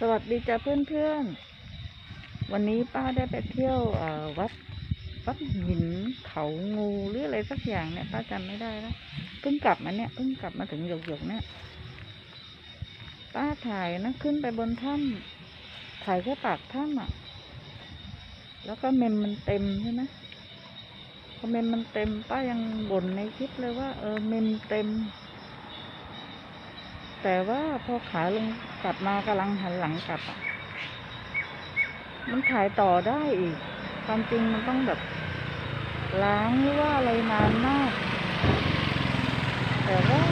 สวัสดีจ้าเพื่อนๆ วันนี้ป้าได้ไปเที่ยววัดวัดหินเขางูหรืออะไรสักอย่างเนี่ยป้าจำไม่ได้แล้วเพิ่งกลับมาเนี่ยเพิ่งกลับมาถึงหยกหยกเนี่ยป้าถ่ายนะขึ้นไปบนถ้ำถ่ายแค่ปากถ้ำอะ แล้วก็เมมมันเต็มใช่ไหมพอเมมมันเต็ม ป้ายังบ่นในคลิปเลยว่าเออเมมเต็ม แต่ว่าพอขาลงกลับมากำลังหันหลังกลับอะ มันถ่ายต่อได้อีก ความจริงมันต้องแบบ ล้างหรือว่าอะไรนานมาก แต่ว่า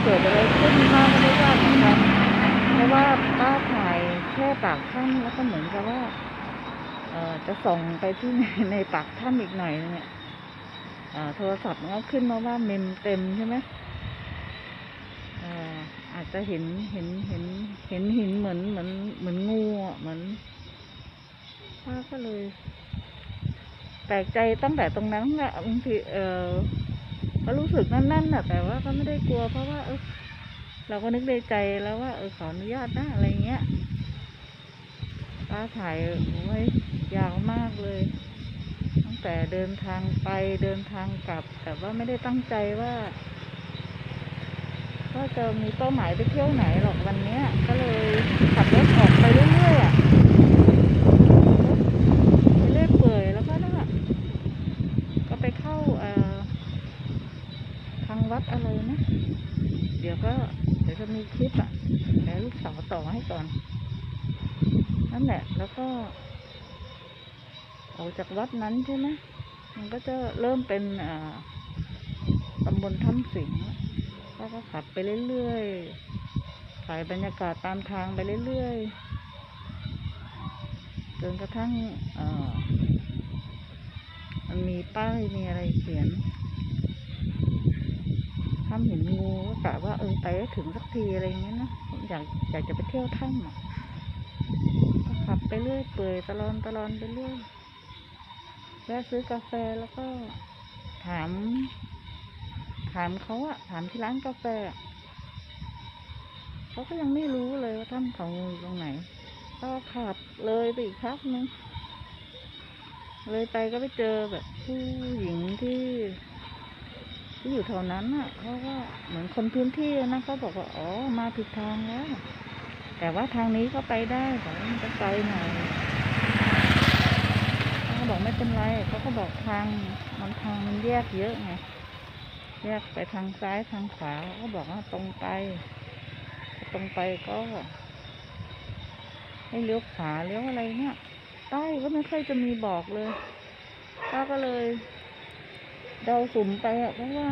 เกิดอะไรขึ้นป้าก็ไม่ทราบเหมือนกันเพราะว่าป้าถ่ายแค่ปากถ้ำแล้วก็เหมือนกับว่า เอ่อจะส่งไปที่ในในปากถ้ำอีกหน่อยเนี่ยโทรศัพท์มันก็ขึ้นมาว่าเมมเต็มใช่ไหม จจะเห็นเห็นเห็นเห็นหินเหมือนเหมือนเหมือนงูอะเหมือนป้าก็เลยแปลกใจตั้งแต่ตรงนั้นแหละบางทีเออก็รู้สึกนั่นๆน่ะ แต่ว่าก็ไม่ได้กลัว เพราะว่า เออเราก็นึกในใจแล้วว่า เออขออนุญาตนะอะไรเงี้ยป้าถ่ายไว้ยาวมากเลย ตั้งแต่เดินทางไปเดินทางกลับ แต่ว่าไม่ได้ตั้งใจว่า ว่าจะมีเป้าหมายไปเที่ยวไหนหรอกวันนี้ก็เลยขับรถออกไปเรื่อยๆอะไปเรื่อยเปื่อยแล้วก็นั่นแหละก็ไปเข้าทางวัดอะไรนะเดี๋ยวก็เดี๋ยวจะมีคลิปอะเดี๋ยวลูกสาวต่อให้ก่อนนั่นแหละแล้วก็ออกจากวัดนั้นใช่ไหมมันก็จะเริ่มเป็นอ่าตำบลถ้ำสิงห์ แล้วก็ขับไปเรื่อยๆ ถ่ายบรรยากาศตามทางไปเรื่อยๆ จนกระทั่งมันมีป้ายมีอะไรเขียนถ้ำเห็นงูก็กะว่าเออไปให้ถึงสักทีอะไรอย่างเงี้ยนะผมอยากอยากจะไปเที่ยวถ้ำอะก็ขับไปเรื่อยเปื่อยตลอนตลอนไปเรื่อยแวะซื้อกาแฟแล้วก็ถาม ถามเขาอะถามที่ร้านกาแฟเขาก็ยังไม่รู้เลยว่าถ้ำเขางูอยู่ตรงไหน ก็ขับเลยไปอีกพักนึงเลยไปก็ไปเจอแบบผู้หญิงที่ที่อยู่แถวนั้นอะเขาก็เหมือนคนพื้นที่นะเขาบอกว่าอ๋อมาผิดทางแล้ว แต่ว่าทางนี้ก็ไปได้แต่มันจะไกลหน่อยเขาก็บอกไม่เป็นไรเขาก็บอกทางมันทางมันแยกเยอะไง แยกไปทางซ้ายทางขวาเขาก็บอกว่าตรงไป ตรงไปก็ ให้เลี้ยวขวาเลี้ยวอะไรเนี่ยใต้ก็ไม่ค่อยจะมีบอกเลยป้าก็เลยเดาสุ่มไปอะเพราะว่า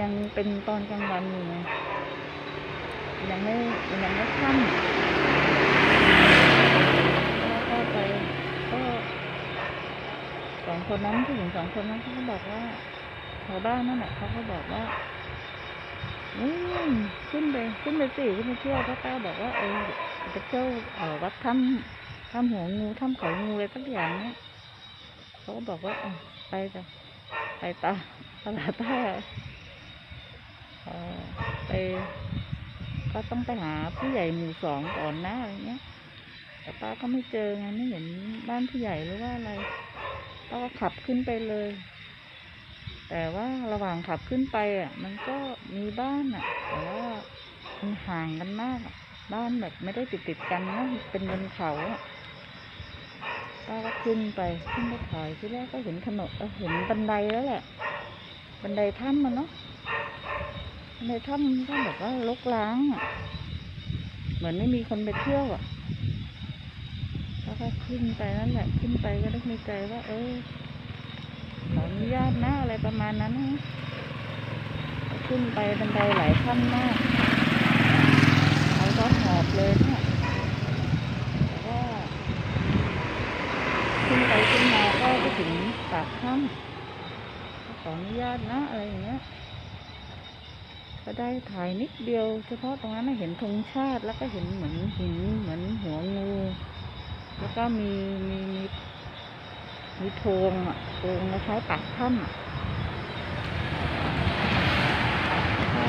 ยังเป็นตอนกลางวันอยู่ไงยังไม่ยังไม่ค่ำก็ไปก็ ส องคนนั้นผู้หญิงสองคนนั้นเขาก็บอกว่าชาวบ้านนั่นแหละเขาก็บอกว่าอืมขึ้นไปขึ้นไปสิขึ้นไปเที่ยวพระเจ้าบอกว่าเออจะเที่ยวเออวัดถ้ำถ้ำหัวงูถ้ำเขางูอะไรสักอย่างเนี้ยเขาก็บอกว่าอไปจ้ะไปตาตลาดใต้อะเออไปก็ต้องไปหาผู้ใหญ่หมู่สองก่อนนะอะไรเงี้ยแต่ป้าก็ไม่เจอไงไม่เห็นบ้านผู้ใหญ่หรือว่าอะไร เราก็ขับขึ้นไปเลย แต่ว่าระหว่างขับขึ้นไปอะ มันก็มีบ้านอะ แต่ว่ามันห่างกันมาก บ้านแบบไม่ได้ติดติดกันนะเป็นบนเขาอะป้าก็ขึ้นไปขึ้นไปถ่ายที่แรกก็เห็นถนนเออเห็นบันไดแล้วแหละ บันไดถ้ำมันเนาะบันไดถ้ำก็แบบว่าลกล้างอะ เหมือนไม่มีคนไปเที่ยวอะ แล้วก็ขึ้นไปนั่นแหละขึ้นไปก็นึกในใจว่า เออขออนุญาตนะอะไรประมาณนั้นขึ้นไปบันไดหลายขั้นมากเขาก็หอบเลยเนี่ยแต่ว่าขึ้นไปขึ้นมาก็ไปถึงปากถ้ำขออนุญาตนะอะไรอย่างเงี้ยก็ได้ถ่ายนิดเดียว เฉพาะตรงนั้นเห็นธงชาติแล้วก็เห็นเหมือนหินเหมือนหัวงู แล้วก็มีมีมีมีโพงอะโพงคล้ายปากถ้ำอะก็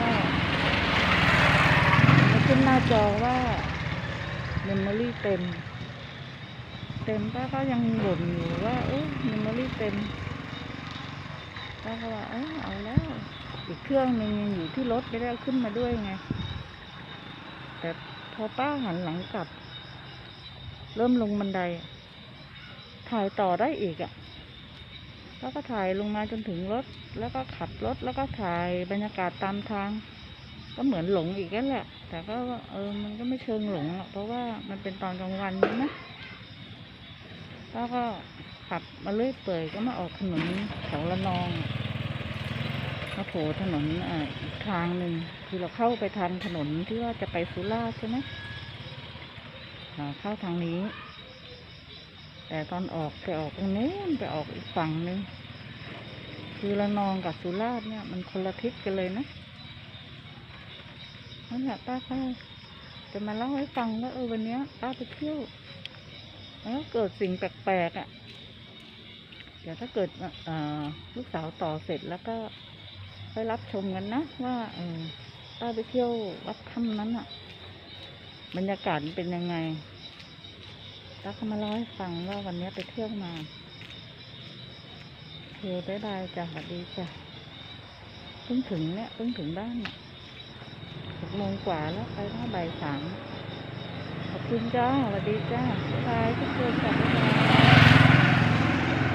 ไม่ขึ้นหน้าจอว่าเมมโมรี่เต็ม เต็มป้าก็ยังบ่นอยู่ว่าเออเมมโมรี่เต็มป้าก็ว่าเออเอาแล้ว อีกเครื่องหนึ่งยังอยู่ที่รถไม่ได้ขึ้นมาด้วยไง แต่พอป้าหันหลังกลับ เริ่มลงบันได ถ่ายต่อได้อีกอะ่ะ แล้วก็ถ่ายลงมาจนถึงรถ แล้วก็ขับรถ แล้วก็ถ่ายบรรยากาศตามทาง ก็เหมือนหลงอีกนั่นแหละ แต่ก็เออ มันก็ไม่เชิงหลงหรอก เพราะว่ามันเป็นตอนกลางวันใช่ไหมแล้วก็ขับมาเรื่อยเปื่อยก็มาออกถนนแถวละนองมาโผล่ถนนอ่าอีกทางหนึ่งคือเราเข้าไปทางถนนที่ว่าจะไปสุราษฎร์ใช่ไหม เข้าทางนี้ แต่ตอนออกไปออกตรงนู้นไปออกอีกฝั่งหนึ่งคือละนองกับสุราษฎร์เนี่ย มันคนละทิศกันเลยนะนั่นแหละป้าก็จะมาเล่าให้ฟังว่าเออวันเนี้ยป้าไปเที่ยวแล้วเกิดสิ่งแปลกๆอะ่ะเดี๋ยวถ้าเกิดลูกสาวต่อเสร็จแล้วก็ไปรับชมกันนะว่าเออป้าไปเที่ยววัดถ้ำนั้นอะ่ะ บรรยากาศเป็นยังไงป้าก็มาเล่าให้ฟังว่าวันนี้ไปเที่ยวมาโอเคบ๊ายบายจ้ะสวัสดีจ้ะเพิ่งถึงเนี่ยเพิ่งถึงบ้านหกโมงกว่าแล้วไปเมื่บ่ายสามขอบคุณจ้าสวัสดีจ้าบ๊ายบายทุกคนจ้ะบ๊าย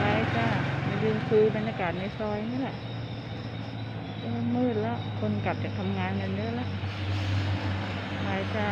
บายจ้ามายืนคุยบรรยากาศในซอยนี่แหละมมืดแล้ว คนกลับจากทำงานกันเยอะแล้ว บายจ้า